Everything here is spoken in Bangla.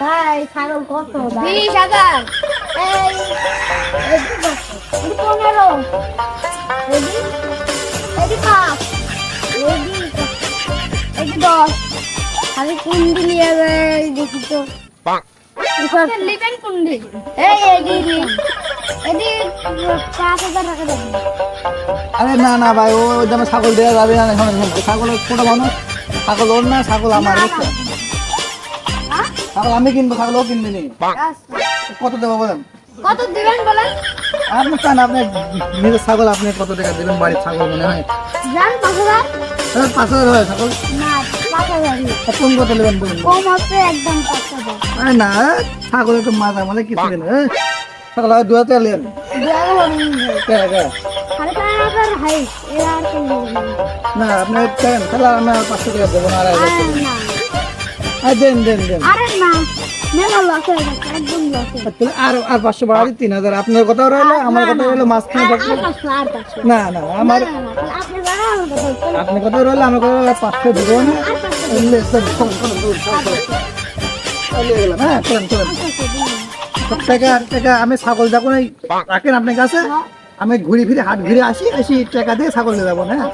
ভাই ছাগল কত হাজার পনেরো পাঁচ? এদি দশ খালি কুন্ডি নিয়ে যাই দেখি তো। লিবেন এই আরে না না ভাই ও দামে ছাগল দেওয়া যাবে না ছাগলের ছোট মানুষ ছাগল ওর না ছাগল আমার? ছাগল আমি কিনবো ছাগল ও কিনবে নি। কত দেবো বলেন? কত দিবেন বলেন? আপনি চান আপনি নিজের ছাগল আপনি কত টাকা দেবেন বাড়ির ছাগল মনে হয়? জান পাঁচ হাজার। পাঁচ হাজার হয় ছাগল। না পাঁচ হাজারই। তা কোন কত নেবেন বলুন? কম হচ্ছে একদম পাঁচ হাজার আরে না ছাগল একটু মাজা মানে কিছু হ্যাঁ। ছাগল হয় দু হাজার নেন না। সাড়ে চার হাজার হাই এর আর কম হবে না। না আপনি দেন তাহলে আমি পাঁচশো টাকা দেবো টাকা। না আর দেন দেন দেন। আরে না হয়ে হয়ে আর আর পাঁচশো তিন হাজার আপনার কথাও রইল আমার কথা রইল মাঝখানে না না আমার তাহলে আমার কথা বলছেন। রইল আমার কথা পাঁচশো দিব না। হ্যাঁ চলেন চলেন। টাকা টাকা আমি ছাগল এই রাখেন আপনার কাছে। আমি ঘুরে ফিরে হাট ঘুরে আসি এসে টাকা দিয়ে ছাগল নিয়ে যাব না হ্যাঁ?